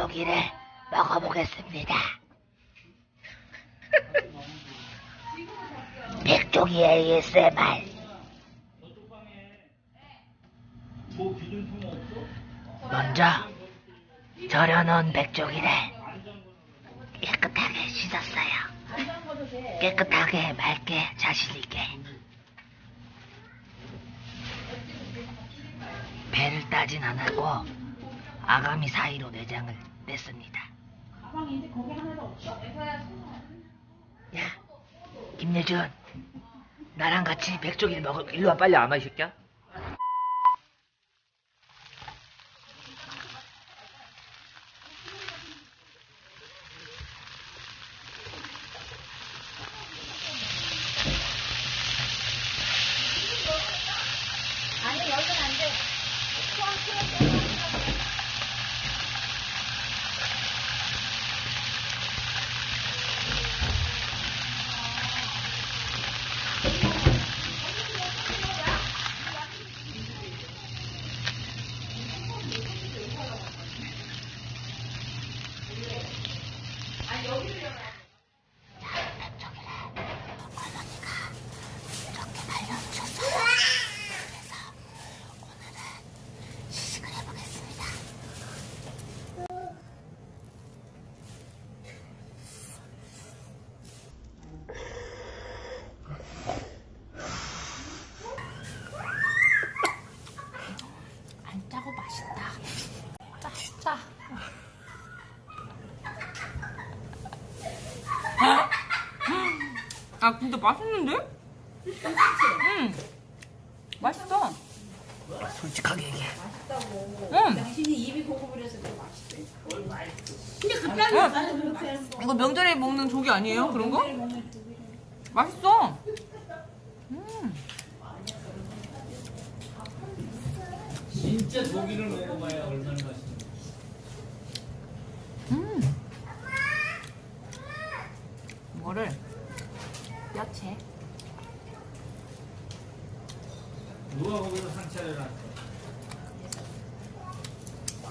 백조기를 먹어보겠습니다. 백조기 ASMR. 먼저 절여놓은 백조기를 깨끗하게 씻었어요. 깨끗하게 맑게 자신있게. 배를 따진 안 하고 아가미 사이로 내장을. 야, 김예준, 나랑 같이 백조기를 먹을 일로 와 빨리 안와이 새끼야. 이렇게 말려주셨어요. 그래서 오늘은 시식을 해보겠습니다. 안 짜고 맛있다. 짜, 짜. 아 근데 맛있는데? 응 맛있어 솔직하게 얘기해. 응 당신이 입이 고급이라서 더 맛있대. 응. 이거 명절에 먹는 조기 아니에요? 그런 거? 맛있어 음. 진짜 고기를 먹어봐야 얼마나 맛있는지. 음. 이거를 야채 누가 거기서 상처를 났어?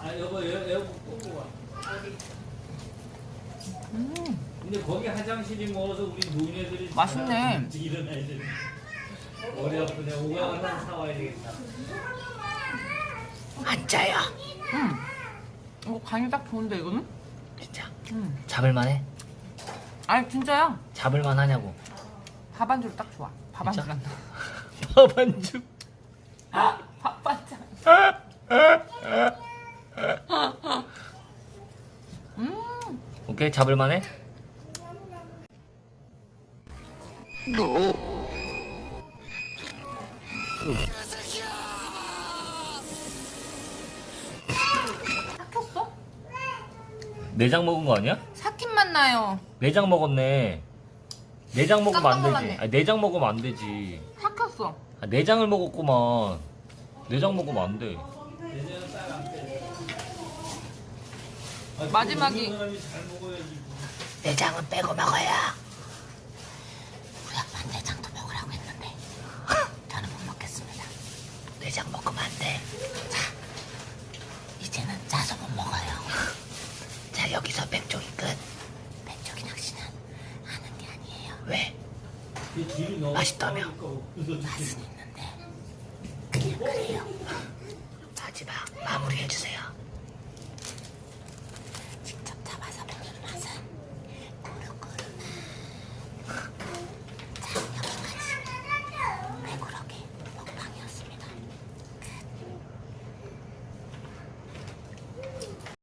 아 여보 여, 여보 꼭 와. 음. 근데 거기 화장실이 멀어서 우리 노인네들이 맛있네. 일찍 일어나야 돼. 머리 아프네. 오가 하나 사와야 되겠다. 안 짜요. 음. 이거 간이 딱 좋은데 이거는? 진짜. 음. 잡을만해? 아니 진짜야 잡을만하냐고. 밥 안주로 딱 좋아 밥 안주 진짜? 한다 밥안주. 밥 반찬 음. 오케이 잡을만해? 삭혔어? 내장 먹은 거 아니야? 삭힌 맛 나요 내장 먹었네. 내장 먹으면 안 깜짝 되지. 놀랐네. 아, 내장 먹으면 안 되지. 삭혔어 아, 내장을 먹었구만. 내장 먹으면 안 돼. 마지막이-. 내장은 빼고 먹어야. 우리 아빠 내장도 먹으라고 했는데 저는 못 먹겠습니다. 내장 먹으면 안 돼. 자, 이제는 짜서 못 먹어요. 자, 여기서 백종이 끝. 맛있다며? 맛은 있는데 그냥 그래요. 마지막 마무리해주세요.